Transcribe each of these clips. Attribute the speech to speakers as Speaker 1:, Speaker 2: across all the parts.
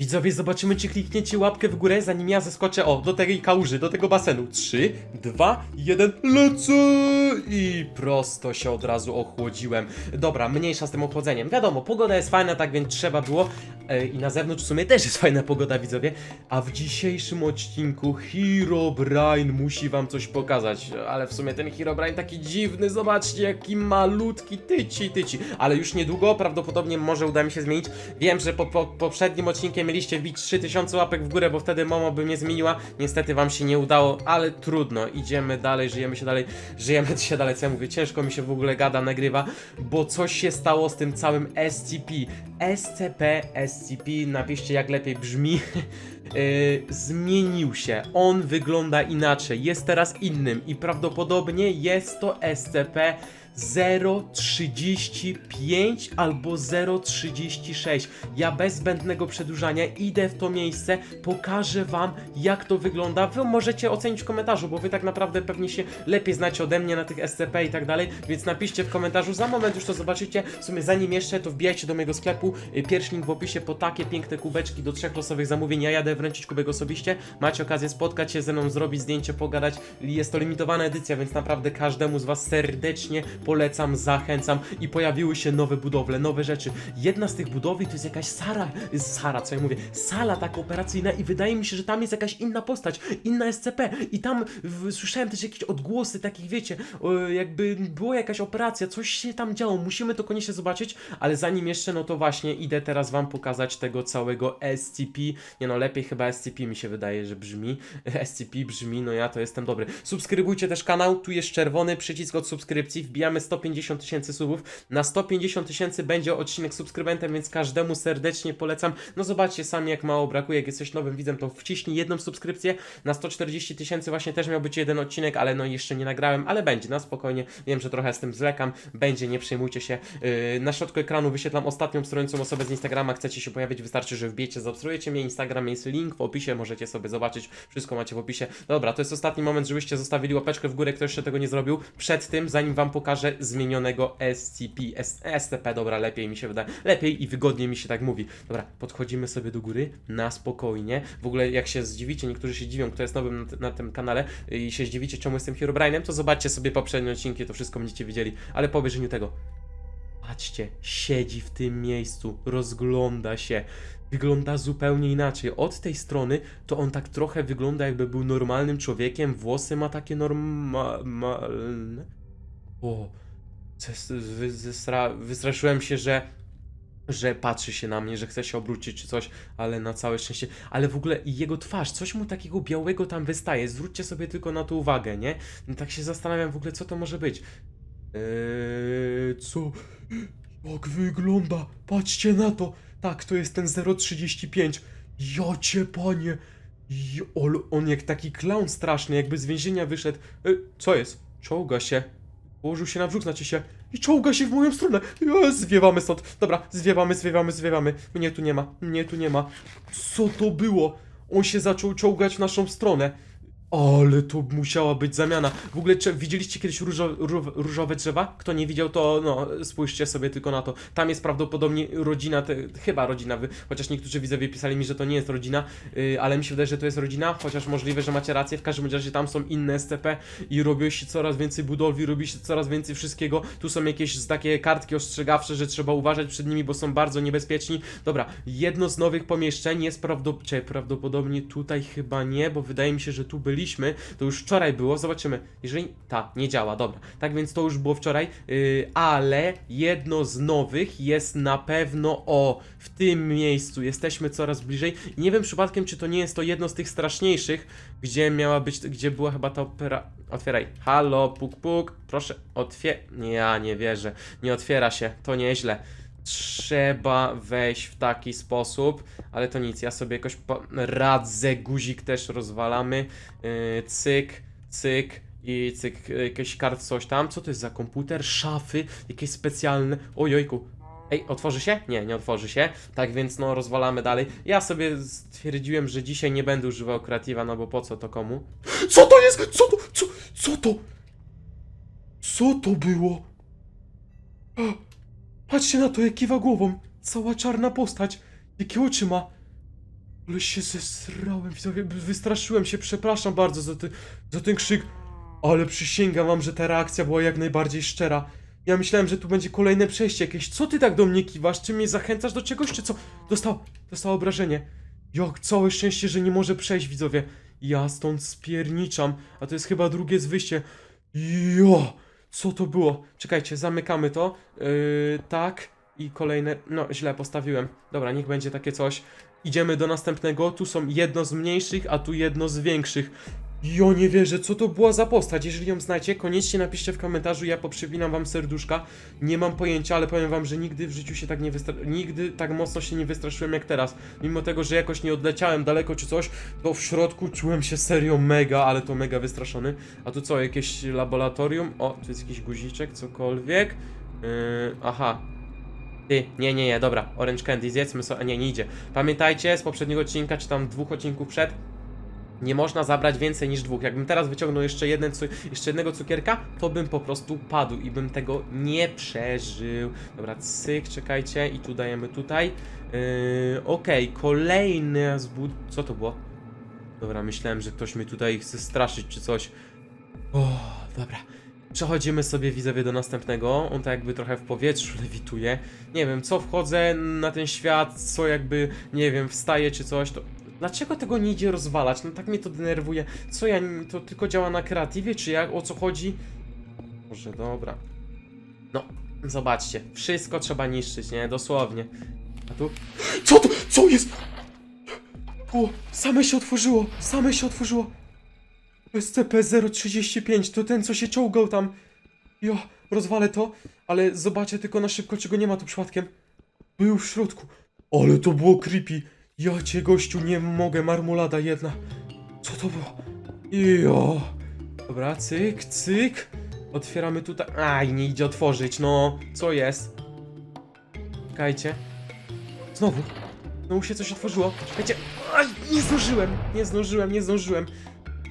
Speaker 1: Widzowie, zobaczymy, czy klikniecie łapkę w górę, zanim ja zeskoczę, o, do tej kałuży, do tego basenu. 3, 2, 1, lecę! I prosto się od razu ochłodziłem. Dobra, mniejsza z tym ochłodzeniem. Wiadomo, pogoda jest fajna, tak więc trzeba było. E, I na zewnątrz w sumie też jest fajna pogoda, widzowie. A w dzisiejszym odcinku Herobrine musi wam coś pokazać. Ale w sumie ten Herobrine taki dziwny, zobaczcie, jaki malutki, tyci, tyci. Ale już niedługo, prawdopodobnie może uda mi się zmienić. Wiem, że po, po poprzednim odcinkiem mieliście wbić 3000 łapek w górę, bo wtedy Momo by mnie zmieniła. Niestety wam się nie udało, ale trudno. Idziemy dalej, żyjemy się dalej, żyjemy się dalej, co ja mówię, ciężko mi się w ogóle gada, nagrywa, bo coś się stało z tym całym SCP. SCP, SCP, napiszcie jak lepiej brzmi. Yy, zmienił się. On wygląda inaczej. Jest teraz innym i prawdopodobnie jest to SCP 035 albo 036. Ja bez zbędnego przedłużania idę w to miejsce, pokażę wam jak to wygląda. Wy możecie ocenić w komentarzu, bo wy tak naprawdę pewnie się lepiej znacie ode mnie na tych SCP i tak dalej, więc napiszcie w komentarzu. Za moment już to zobaczycie. W sumie zanim jeszcze, to wbijajcie do mojego sklepu. Y, Pierwszy link w opisie po takie piękne kubeczki do trzech losowych zamówień. Ja jadę wręczyć kubek osobiście. Macie okazję spotkać się ze mną, zrobić zdjęcie, pogadać. Jest to limitowana edycja, więc naprawdę każdemu z was serdecznie polecam, zachęcam i pojawiły się nowe budowle, nowe rzeczy. Jedna z tych budowli to jest jakaś Sara, Sara, co ja mówię, sala taka operacyjna i wydaje mi się, że tam jest jakaś inna postać, inna SCP i tam w, słyszałem też jakieś odgłosy takich, wiecie, jakby była jakaś operacja, coś się tam działo, musimy to koniecznie zobaczyć, ale zanim jeszcze, no to właśnie idę teraz wam pokazać tego całego SCP, nie no, lepiej chyba SCP mi się wydaje, że brzmi, SCP brzmi, no ja to jestem dobry. Subskrybujcie też kanał, tu jest czerwony przycisk od subskrypcji, wbijamy 150 tysięcy subów, na 150 tysięcy będzie odcinek subskrybentem, więc każdemu serdecznie polecam, no zobaczcie sami jak mało brakuje, jak jesteś nowym widzem, to wciśnij jedną subskrypcję, na 140 tysięcy właśnie też miał być jeden odcinek, ale no jeszcze nie nagrałem, ale będzie, na spokojnie, wiem, że trochę z tym zlekam, będzie, nie przejmujcie się, yy, na środku ekranu wyświetlam ostatnią obserwującą osobę z Instagrama, chcecie się pojawić, wystarczy, że wbijecie, zaobserwujecie mnie, Instagram jest link w opisie, możecie sobie zobaczyć, wszystko macie w opisie. Dobra, to jest ostatni moment, żebyście zostawili łapeczkę w górę, kto jeszcze tego nie zrobił, przed tym, zanim wam pokażę zmienionego SCP, S SCP, dobra, lepiej mi się wydaje, lepiej i wygodniej mi się tak mówi. Dobra, podchodzimy sobie do góry, na spokojnie, w ogóle jak się zdziwicie, niektórzy się dziwią, kto jest nowym na, na tym kanale i się zdziwicie, czemu jestem Herobrine'em, to zobaczcie sobie poprzednie odcinki, to wszystko będziecie wiedzieli, ale po obejrzeniu tego, Patrzcie, siedzi w tym miejscu, rozgląda się. Wygląda zupełnie inaczej. Od tej strony to on tak trochę wygląda, jakby był normalnym człowiekiem. Włosy ma takie normalne. O, wystraszyłem się, że że patrzy się na mnie, że chce się obrócić czy coś, ale na całe szczęście. Ale w ogóle jego twarz, coś mu takiego białego tam wystaje. Zwróćcie sobie tylko na to uwagę, nie? No tak się zastanawiam w ogóle, co to może być. Eee, co? Jak wygląda? Patrzcie na to! Tak, to jest ten 035. Jocie panie! Jo, on jak taki clown straszny, jakby z więzienia wyszedł. E, co jest? Czołga się. Położył się na brzuch, znaczy się. I czołga się w moją stronę. Ja, zwiewamy stąd. Dobra, zwiewamy, zwiewamy, zwiewamy. Mnie tu nie ma, mnie tu nie ma. Co to było? On się zaczął czołgać w naszą stronę. Ale to musiała być zamiana. W ogóle czy, widzieliście kiedyś różo, ró, różowe drzewa? Kto nie widział, to no, spójrzcie sobie tylko na to. Tam jest prawdopodobnie rodzina, te, chyba rodzina, wy, chociaż niektórzy widzowie pisali mi, że to nie jest rodzina, yy, ale mi się wydaje, że to jest rodzina, chociaż możliwe, że macie rację. W każdym razie tam są inne SCP i robi się coraz więcej budowli, robi się coraz więcej wszystkiego. Tu są jakieś takie kartki ostrzegawcze, że trzeba uważać przed nimi, bo są bardzo niebezpieczni. Dobra, jedno z nowych pomieszczeń jest prawdopodobnie, prawdopodobnie tutaj chyba nie, bo wydaje mi się, że tu byliśmy. To już wczoraj było, zobaczymy. Jeżeli. Ta, nie działa, dobra. Tak więc to już było wczoraj, yy, ale jedno z nowych jest na pewno o w tym miejscu. Jesteśmy coraz bliżej. Nie wiem przypadkiem, czy to nie jest to jedno z tych straszniejszych, gdzie miała być, gdzie była chyba ta opera. Otwieraj. Halo, puk, puk. Proszę, otwier. Ja nie wierzę. Nie otwiera się. To nieźle. Trzeba wejść w taki sposób, ale to nic, ja sobie jakoś radzę, guzik też rozwalamy, yy, cyk, cyk i cyk, yy, jakiś kart, coś tam, co to jest za komputer, szafy, jakieś specjalne, ojojku, Ej, otworzy się? Nie, nie otworzy się. Tak więc no rozwalamy dalej. Ja sobie stwierdziłem, że dzisiaj nie będę używał kreatywa, no bo po co to komu? Co to jest? Co to? Co, co to? Co to było? Patrzcie na to, jak kiwa głową. Cała czarna postać. Jakie oczy ma. Ale się zesrałem, widzowie, wystraszyłem się, przepraszam bardzo za, ty, za ten krzyk. Ale przysięgam wam, że ta reakcja była jak najbardziej szczera. Ja myślałem, że tu będzie kolejne przejście jakieś. Co ty tak do mnie kiwasz? Czy mnie zachęcasz do czegoś, czy co? Dostał, dostał obrażenie. Jak całe szczęście, że nie może przejść, widzowie. Ja stąd spierniczam, a to jest chyba drugie z wyjście. Jo, co to było? Czekajcie, zamykamy to. Yy, tak. I kolejne. No, źle postawiłem. Dobra, niech będzie takie coś. Idziemy do następnego. Tu są jedno z mniejszych, a tu jedno z większych. Jo, nie wierzę, co to była za postać. Jeżeli ją znacie, koniecznie napiszcie w komentarzu, ja poprzewinam wam serduszka. Nie mam pojęcia, ale powiem wam, że nigdy w życiu się tak nie. Nigdy tak mocno się nie wystraszyłem jak teraz. Mimo tego, że jakoś nie odleciałem daleko czy coś, to w środku czułem się serio mega, ale to mega wystraszony. A tu co, jakieś laboratorium? O, tu jest jakiś guziczek, cokolwiek. Yy, aha, ty, nie, nie, nie, dobra, Orange Candy, zjedzmy sobie, nie, nie idzie. Pamiętajcie z poprzedniego odcinka, czy tam dwóch odcinków przed, nie można zabrać więcej niż dwóch. Jakbym teraz wyciągnął jeszcze, jeden, jeszcze jednego cukierka, to bym po prostu padł i bym tego nie przeżył. Dobra, cyk, czekajcie i tu dajemy tutaj. Yy, Okej, kolejny zbud... Co to było? Dobra, myślałem, że ktoś mnie tutaj chce straszyć czy coś. O, dobra. Przechodzimy sobie widzowie do następnego. On tak jakby trochę w powietrzu lewituje. Nie wiem, co wchodzę na ten świat, co jakby, nie wiem, wstaje czy coś, to. Dlaczego tego nie idzie rozwalać? No tak mnie to denerwuje. Co ja. To tylko działa na kreatywie, czy jak? O co chodzi? Może dobra. No, zobaczcie. Wszystko trzeba niszczyć, nie? Dosłownie. A tu. Co to? Co jest? O, same się otworzyło! Same się otworzyło! SCP-035 to ten, co się czołgał tam. Jo, rozwalę to, ale zobaczę tylko na szybko, czego nie ma tu przypadkiem. Był w środku. Ale to było creepy. Ja cię, gościu, nie mogę, marmolada jedna. Co to było? Jo. Dobra, cyk, cyk. Otwieramy tutaj. Aj, nie idzie otworzyć, no. Co jest? Czekajcie. Znowu. Znowu się coś otworzyło. Czekajcie. Aj, nie zdążyłem, nie zdążyłem, nie zdążyłem.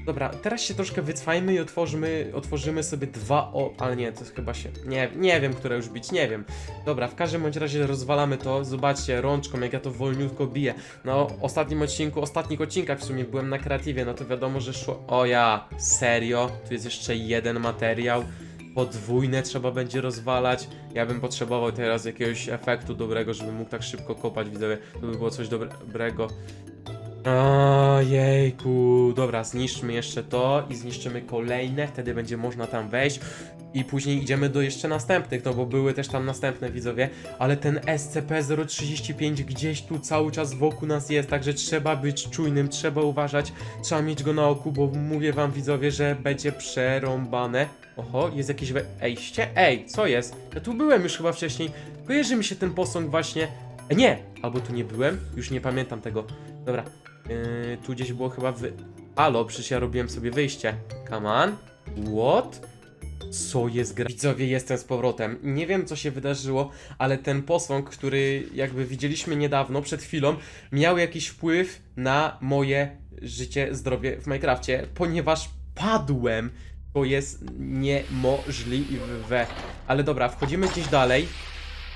Speaker 1: Dobra, teraz się troszkę wycwajmy i otworzymy, otworzymy sobie dwa o... Ale nie, to chyba się... Nie, nie wiem, które już bić, nie wiem. Dobra, w każdym bądź razie rozwalamy to. Zobaczcie, rączką, jak ja to wolniutko biję. No, ostatnim odcinku, ostatnich odcinkach w sumie byłem na kreatywie, no to wiadomo, że szło... O ja, serio? Tu jest jeszcze jeden materiał. Podwójne trzeba będzie rozwalać. Ja bym potrzebował teraz jakiegoś efektu dobrego, żebym mógł tak szybko kopać, widzowie. To by było coś dobre- dobrego. Ojejku, dobra, zniszczmy jeszcze to i zniszczymy kolejne, wtedy będzie można tam wejść i później idziemy do jeszcze następnych, no bo były też tam następne widzowie, ale ten SCP-035 gdzieś tu cały czas wokół nas jest, także trzeba być czujnym, trzeba uważać, trzeba mieć go na oku, bo mówię wam widzowie, że będzie przerąbane. Oho, jest jakieś wejście? Ej, co jest? Ja tu byłem już chyba wcześniej, kojarzy mi się ten posąg właśnie, e, nie, albo tu nie byłem, już nie pamiętam tego, dobra. Yy, tu gdzieś było chyba wy... Halo, przecież ja robiłem sobie wyjście. Come on. What? Co jest gra... Widzowie, jestem z powrotem. Nie wiem, co się wydarzyło, ale ten posąg, który jakby widzieliśmy niedawno, przed chwilą, miał jakiś wpływ na moje życie, zdrowie w Minecrafcie, ponieważ padłem. To jest niemożliwe. Ale dobra, wchodzimy gdzieś dalej.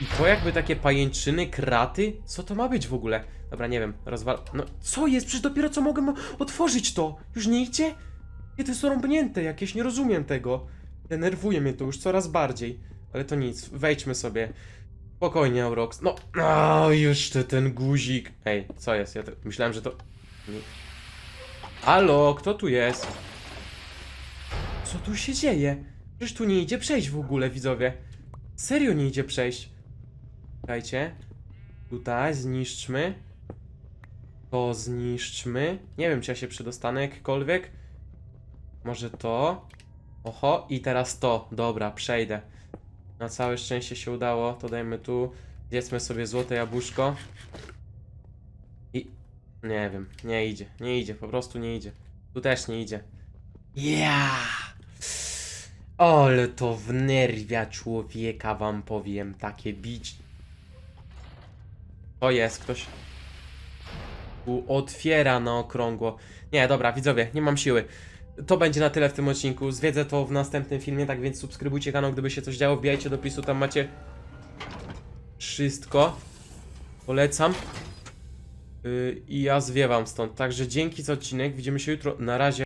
Speaker 1: I to jakby takie pajęczyny, kraty? Co to ma być w ogóle? Dobra, nie wiem, rozwal... No, co jest? Przecież dopiero co mogę mo- otworzyć to? Już nie idzie? Nie, to jest rąbnięte jakieś, nie rozumiem tego. Denerwuje mnie to już coraz bardziej. Ale to nic, wejdźmy sobie. Spokojnie, Aurox. No, o, już ten guzik. Ej, co jest? Ja myślałem, że to... Nie. Halo, kto tu jest? Co tu się dzieje? Przecież tu nie idzie przejść w ogóle, widzowie. Serio nie idzie przejść. Czekajcie. Tutaj zniszczmy. To zniszczmy. Nie wiem, czy ja się przedostanę jakkolwiek. Może to. Oho, i teraz to. Dobra, przejdę. Na całe szczęście się udało. To dajmy tu. Zjedzmy sobie złote jabłuszko. I... Nie wiem, nie idzie. Nie idzie, po prostu nie idzie. Tu też nie idzie. Yeah! Ale to wnerwia człowieka, wam powiem, takie bić. To jest ktoś. Otwiera na okrągło. Nie, dobra, widzowie, nie mam siły. To będzie na tyle w tym odcinku. Zwiedzę to w następnym filmie, tak więc subskrybujcie kanał, gdyby się coś działo. Wbijajcie do opisu, tam macie wszystko. Polecam. Yy, I ja zwiewam stąd. Także dzięki za odcinek. Widzimy się jutro. Na razie.